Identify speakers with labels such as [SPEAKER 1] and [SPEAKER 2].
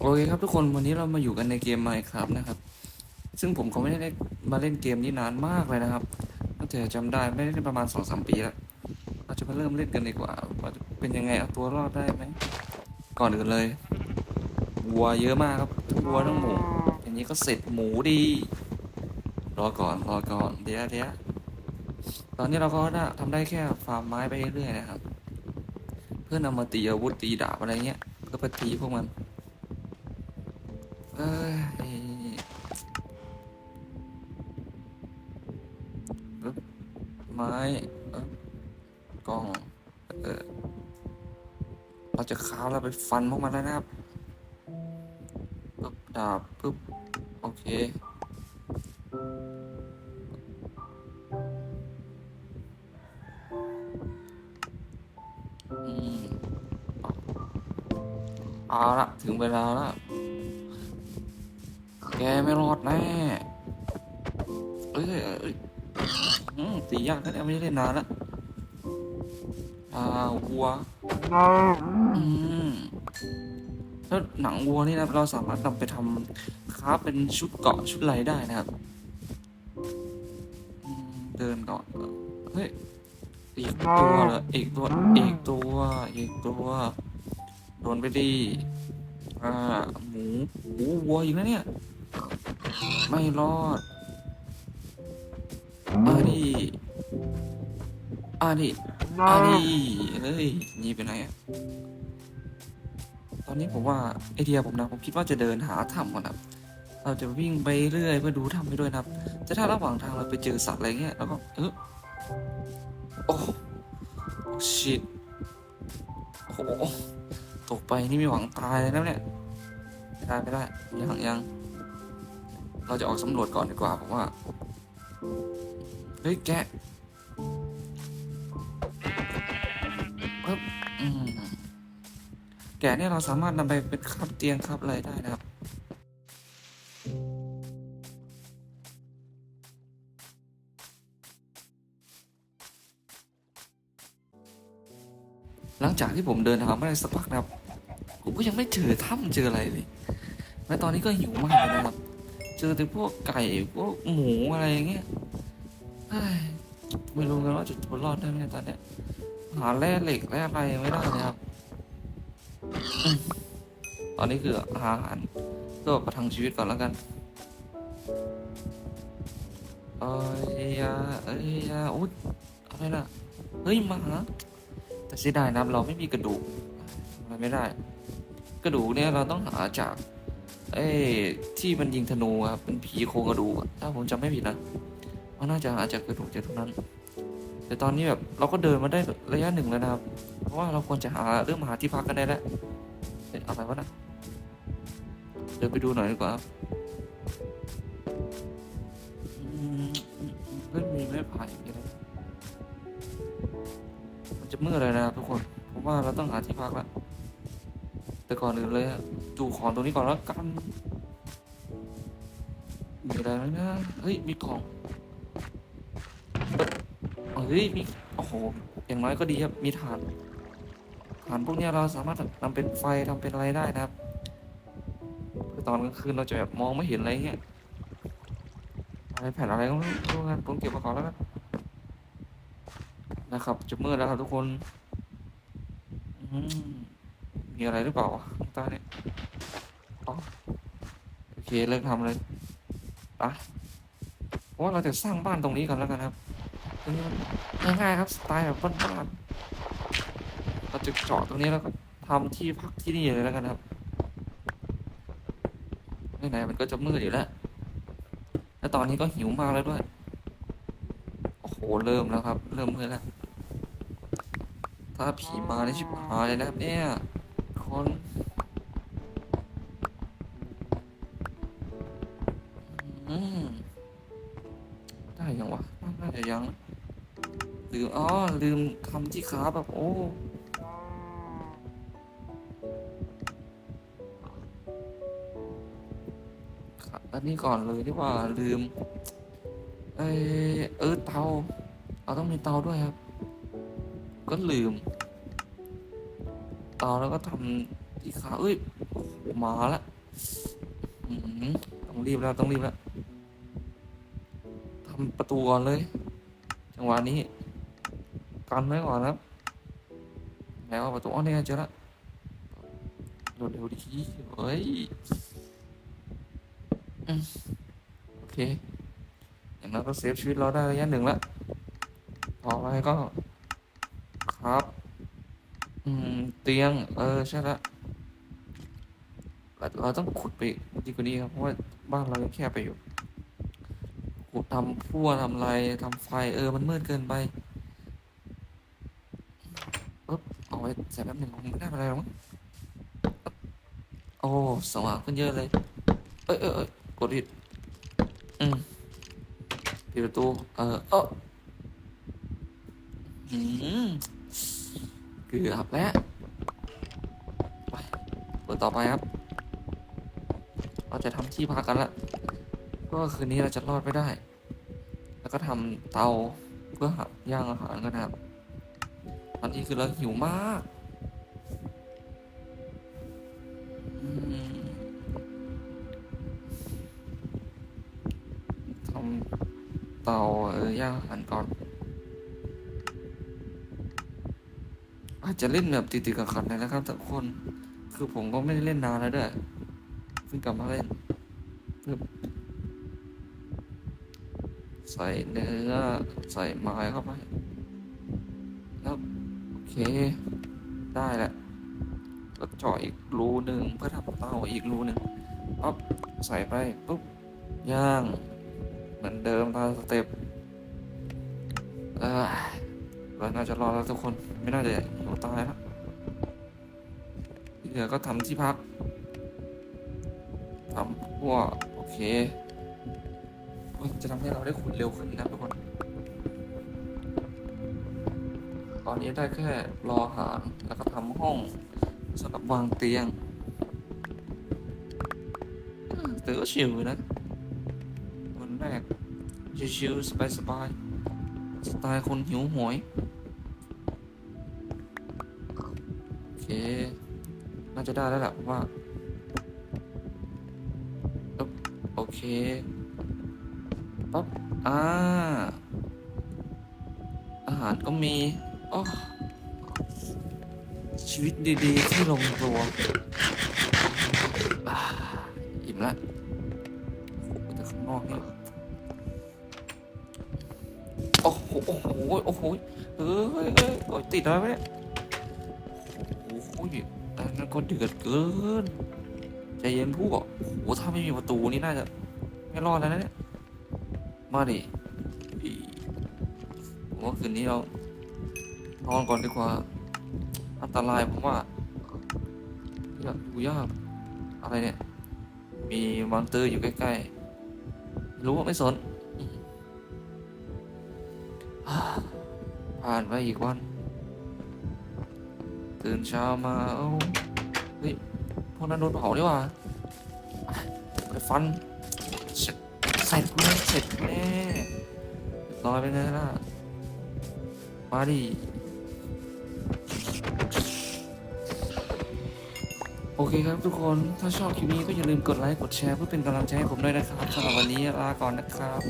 [SPEAKER 1] โอเคครับทุกคนวันนี้เรามาอยู่กันในเกม Minecraft นะครับ ซึ่งผมก็ไม่ได้มาเล่นเกมนี้นานมากเลยนะครับตั้งแต่จำได้ไม่ได้เล่นประมาณสองสามปีแล้วเราจะมาเริ่มเล่นกันดีกว่าว่าจะเป็นยังไงเอาตัวรอดได้ไหมก่อนอื่นเลยวัวเยอะมากครับทั้งวัวทั้งหมูอย่างนี้ก็เสร็จหมูดี รอก่อนรอก่อนเดี๋ยวเดี๋ยวตอนนี้เราก็ทำได้แค่ฟาร์มไม้ไปเรื่อยๆนะครับ เพื่อนำมาตีอาวุธตีดาบอะไรเงี้ยเพื่อไปตีพวกมัน เอ้ยปึ๊บไม้กล้อง เออเราจะค้าวแล้วไปฟันพวกมันแล้วนะครับปึ๊บดาบปึ๊บ โอเคอืมเอาละถึงเวลาแล้ว แกไม่รอดแน่เอ้ยเอ้ยตียากนะเนี่ยไม่ได้เล่นนานแล้วอ่าวัวอืมแล้วหนังวัวนี่นะเราสามารถนำไปทำคราเป็นชุดเกาะชุดไรได้นะครับเดินก่อนเฮ้ยอีกตัวเหรออีกตัวอีกตัวอีกตัวโดนไปดีอ่าหมูหมูวัวอีกแล้วเนี่ย ไม่รอดอาดิอาดิอาดิเฮ้ยหนี่ไปไหนอะตอนนี้ผมว่าไอเดียผมนะผมคิดว่าจะเดินหาถ้ำก่อนนะเราจะวิ่งไปเรื่อยเพื่อดูถ้ำไปด้วยนะครับแต่ถ้าระหว่างทางเราไปเจอสัตว์อะไรเงี้ยแล้วก็เออโอ้ชิตโอ้โหตกไปนี่มีหวังตายเลยนะเนี่ยไม่ได้ไม่ได้ยังยัง เราจะออกสำรวจก่อนดีกว่าผมว่า เฮ้ยแกะปึ๊บอืมแกะเนี่ยเราสามารถนำไปเป็นคับเตียงคับอะไรได้นะครับหลังจากที่ผมเดินทางมาได้สักพักนะครับ ผมก็ยังไม่เจอถ้ำเจออะไรเลย และตอนนี้ก็หิวมากนะครับ เจอแต่พวกไก่พวกหมูอะไรอย่างเงี้ยไม่รู้กันว่าจะรอดได้ไหมตอนเนี้ยหาแร่เหล็กแร่อะไรไม่ได้เลยครับ ตอนนี้คือหาอาหารเพื่อประทังชีวิตก่อนแล้วกันเอ้ยยาเอ้ยยาอุ๊ยอะไรน่ะ เฮ้ยมาแต่เสียดายนะเราไม่มีกระดูกทำอะไรไม่ได้ กระดูกเนี่ยเราต้องหาจาก เอ้ที่มันยิงธนูครับเป็นผีโครงกระดูกอะถ้าผมจำไม่ผิดนะว่าน่าจะหาจากกระดูกจากตรงนั้น แต่ตอนนี้แบบเราก็เดินมาได้ระยะหนึ่งแล้วนะครับ เพราะว่าเราควรจะหาเริ่มหาที่พักกันได้แล้วเป็นอะไรวะนะเดินไปดูหน่อยดีกว่าครับเพื่อนมีไม้ไผ่มีอะไรมันจะมืดเลยนะครับทุกคนผมว่าเราต้องหาที่พักแล้ว แต่ก่อนอื่นเลยดูของตรงนี้ก่อนแล้วกันมีอะไรไหมนะ เฮ้ย มีกล่องเฮ้ย มี โอ้โห อย่างน้อยก็ดีครับ มีฐาน ฐานพวกนี้เราสามารถทำเป็นไฟทำเป็นอะไรได้นะครับตอนกลางคืนเราจะแบบมองไม่เห็นอะไรเงี้ย อะไรแผ่นอะไรก็ไม่รู้กันผมเก็บมาก่อนแล้วกันนะครับจะมืดแล้วครับทุกคน อืม มีอะไรหรือเปล่าวะข้างใต้เนี่ยอ๋อโอเคเลิกทำเลยไปเพราะว่าเราจะสร้างบ้านตรงนี้กันแล้วกันครับตรงนี้มันง่ายๆครับสไตล์แบบบ้านๆเราจะเจาะตรงนี้แล้วก็ทำที่พักที่นี่เลยแล้วกันครับไหนๆมันก็จะมืดอยู่แล้ว แล้วตอนนี้ก็หิวมากแล้วด้วย โอ้โห เริ่มแล้วครับ เริ่มมืดแล้ว ถ้าผีมาในชิบหายเลยนะครับเนี่ย คนอืมได้ยังวะน่าจะยังนะลืมอ๋อ ลืมคำที่ขาแบบโอ้ขาอันนี้ก่อนเลยดีกว่าลืม เอยเออเตา เราต้องมีเตาด้วยครับ ก็ลืม เตาแล้วก็ทำที่ขาเอ้ยหมาละต้องรีบแล้วต้องรีบแล้วทำประตูก่อนเลย จังหวะนี้ กันไว้ก่อนะครับ แล้วประตูอ๋อเนี่ยเจอละโดดเร็วดีเฮ้ยโอเคอย่างนั้นก็เซฟชีวิตเราได้ระยะหนึ่งละต่อไปก็ครับ เตียง เออ ใช่ละเราเราต้องขุดไปดีกว่านี้ครับ เพราะว่าบ้านเรายังแคบไปอยู่ขุดทำพั่วทำอะไรทำไฟ เออ มันมืดเกินไปปึ๊บเอาไว้ใส่แป๊บหนึ่งไม่ได้อะไรหรอกโอ้สว่างขึ้นเยอะเลย เอ้ยเอ้ยกดผิดอืมปิดประตู เออเอออืมเกือบแล้ว เปิดต่อไปครับ เราจะทำที่พักกันละเพราะว่าคืนนี้เราจะรอดไม่ได้ แล้วก็ทำเตาเพื่อหาย่างอาหารกันนะครับ ตอนนี้คือเราหิวมากทำเตาเออย่างอาหารก่อน อาจจะเล่นแบบติดๆกับขัดๆหนอยนะครับทุกคน คือผมก็ไม่ได้เล่นนานแล้วด้วยเพิ่งกลับมาเล่นใส่เนื้อใส่ไม้เข้าไปแล้วโอเค ได้แหละแล้วเจาะอีกรูหนึ่งเพื่อทำเตาอีกรูหนึ่งปั๊บใส่ไปปุ๊บย่าง เหมือนเดิมตามสเต็ปเออเราน่าจะรอแล้วทุกคนไม่น่าจะหิวตายแล้ว เหลือก็ทำที่พักทำพวกโอเค จะทำให้เราได้ขุดเร็วขึ้นนะทุกคน ตอนนี้ได้แค่รอหารแล้วก็ทำห้องสำหรับวางเตียงอืมแต่ก็ชิวอยู่นะวันแรกชิวๆสบายๆสไตล์คนหิวโหวย น่าจะได้แล้วแหละผมว่าโอเคปั๊บอ่า อาหารก็มีอ๋อชีวิตดีๆ ที่ลงตัวอิ่มละโอ้โหแต่ข้างนอกนี่โอ้โห โอ้โห โอ้โห เฮ้ยเฮ้ยติดอะไรไหมเนี่ย ก็เดือดเกินใจเย็นพวกโอ้โหถ้าไม่มีประตูนี่น่าจะไม่รอดแล้วนะเนี่ยมาดิผมว่าคืนนี้เรานอนก่อนดีกว่า อันตรายผมว่าอยากดูยากอะไรเนี่ย มีมอนเตอร์อยู่ใกล้ๆ รู้ว่าไม่สนผ่านไปอีกวัน ตื่นเช้ามาเอ้า พวกนั้นโดนเผาดีกว่าไปฟันเสร็จเสร็จแน่เสร็จแน่เรียบร้อยไปไงล่ะมาดิโอเคครับทุกคน ถ้าชอบคลิปนี้ก็อย่าลืมกดไลค์ กดแชร์เพื่อเป็นกำลังใจให้ผมด้วยนะครับสำหรับวันนี้ลาก่อนนะครับ